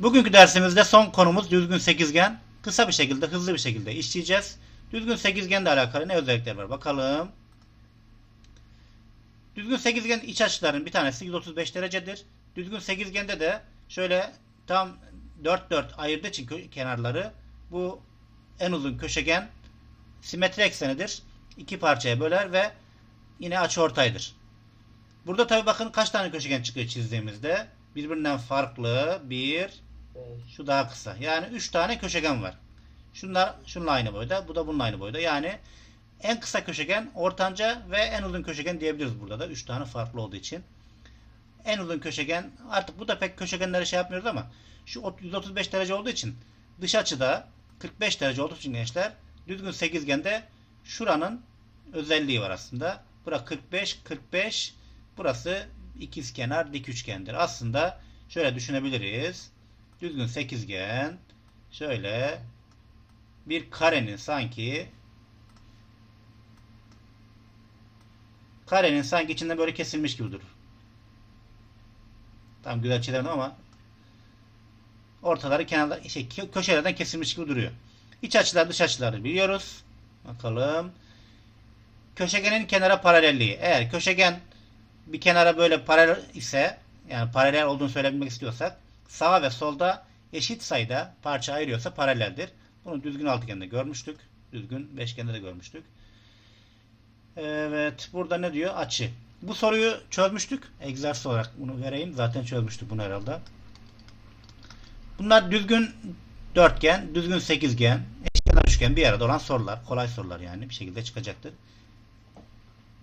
Bugünkü dersimizde son konumuz düzgün sekizgen. Kısa bir şekilde, hızlı bir şekilde işleyeceğiz. Düzgün sekizgenle alakalı ne özellikler var bakalım. Düzgün sekizgen iç açıların bir tanesi 135 derecedir. Düzgün sekizgende de şöyle tam 4 4 ayırdığı için kenarları bu en uzun köşegen simetri eksenidir. İki parçaya böler ve yine açıortaydır. Burada tabi bakın kaç tane köşegen çıkıyor çizdiğimizde. Birbirinden farklı bir şu daha kısa. Yani 3 tane köşegen var. Şunlar şununla aynı boyda. Bu da bununla aynı boyda. Yani en kısa köşegen, ortanca ve en uzun köşegen diyebiliriz burada da. 3 tane farklı olduğu için. En uzun köşegen artık bu da pek köşegenleri şey yapmıyoruz ama şu ot- 135 derece olduğu için dış açıda 45 derece olduğu için gençler düzgün sekizgende şuranın özelliği var aslında. Bura 45 45 burası ikizkenar dik üçgendir. Aslında şöyle düşünebiliriz. Düzgün sekizgen şöyle bir karenin sanki karenin sanki içinde böyle kesilmiş gibi durur. Tam güzel çizemedim ama ortaları kenarda şey, kö- köşelerden kesilmiş gibi duruyor. İç açılar dış açıları biliyoruz. Bakalım. Köşegenin kenara paralelliği. Eğer köşegen bir kenara böyle paralel ise yani paralel olduğunu söylemek istiyorsak sağ ve solda eşit sayıda parça ayırıyorsa paraleldir. Bunu düzgün altıgende görmüştük. Düzgün beşgende de görmüştük. Evet. Burada ne diyor? Açı. Bu soruyu çözmüştük. Egzersiz olarak bunu vereyim. Zaten çözmüştük bunu herhalde. Bunlar düzgün dörtgen, düzgün sekizgen, eşkenar üçgen bir arada olan sorular. Kolay sorular yani. Bir şekilde çıkacaktır.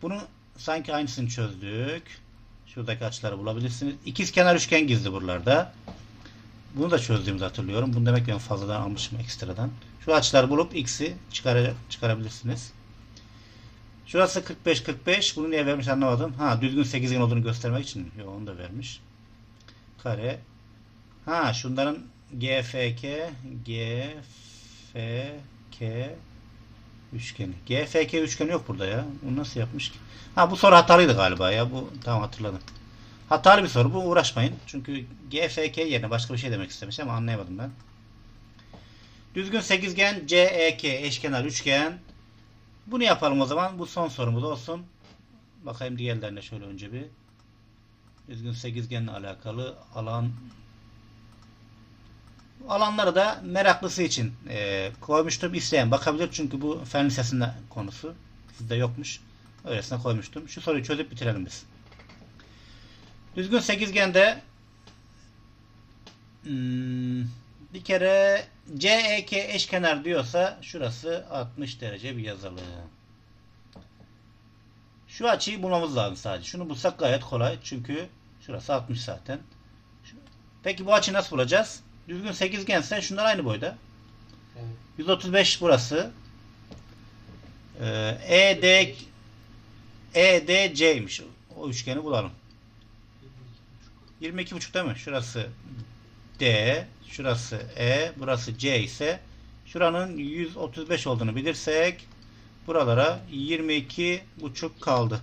Bunu sanki aynısını çözdük. Şuradaki açıları bulabilirsiniz. İkiz kenar üçgen gizli buralarda. Bunu da çözdüğümüzü hatırlıyorum. Bunu demek ben fazladan almışım ekstradan. Şu açıları bulup x'i çıkar çıkarabilirsiniz. Şurası 45 45. Bunu niye vermiş anlamadım. Ha düzgün sekizgen olduğunu göstermek için. Yok onu da vermiş. Kare. Ha şunların GFK GFK üçgeni. GFK üçgeni yok burada ya. Bunu nasıl yapmış ki? Ha bu soru hatalıydı galiba ya. Bu tamam hatırladım. Hatalı bir soru. Bu uğraşmayın. Çünkü GFK yerine başka bir şey demek istemiş ama anlayamadım ben. Düzgün sekizgen CEK eşkenar üçgen. Bunu yapalım o zaman. Bu son sorumuz olsun. Bakayım diğerlerine şöyle önce bir. Düzgün sekizgenle alakalı alan alanları da meraklısı için e, koymuştum. İsteyen bakabilir çünkü bu fen lisesinde konusu. Sizde yokmuş. Öylesine koymuştum. Şu soruyu çözüp bitirelim biz. Düzgün sekizgende hmm, bir kere CEK eşkenar diyorsa şurası 60 derece bir yazalım. Şu açıyı bulmamız lazım sadece. Şunu bulsak gayet kolay. Çünkü şurası 60 zaten. Peki bu açıyı nasıl bulacağız? Düzgün sekizgense şunlar aynı boyda. Evet. 135 burası. Ee, ED EDC'ymiş. O üçgeni bulalım. 22,5 değil mi? Şurası D, şurası E, burası C ise şuranın 135 olduğunu bilirsek buralara 22,5 kaldı.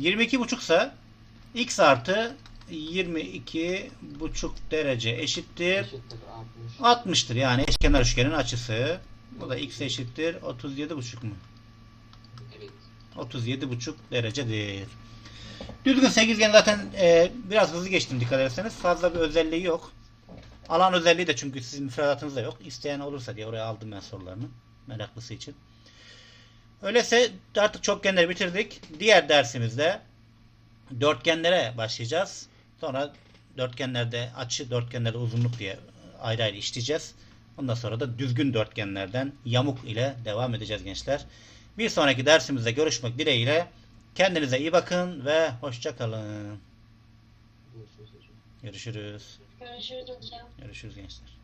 22,5 ise x artı 22,5 derece eşittir Eşittir 60. 60'tır. Yani eşkenar üçgenin açısı. Bu da x eşittir 37,5 mu? Evet. 37,5 derecedir. Düzgün sekizgen zaten e, biraz hızlı geçtim dikkat ederseniz. Fazla bir özelliği yok. Alan özelliği de çünkü sizin müfredatınızda yok. İsteyen olursa diye oraya aldım ben sorularını. Meraklısı için. Öyleyse artık çokgenleri bitirdik. Diğer dersimizde dörtgenlere başlayacağız. Sonra dörtgenlerde açı, dörtgenlerde uzunluk diye ayrı ayrı işleyeceğiz. Ondan sonra da düzgün dörtgenlerden yamuk ile devam edeceğiz gençler. Bir sonraki dersimizde görüşmek dileğiyle kendinize iyi bakın ve hoşça kalın. Görüşürüz hocam. Görüşürüz. Görüşürüz hocam. Görüşürüz gençler.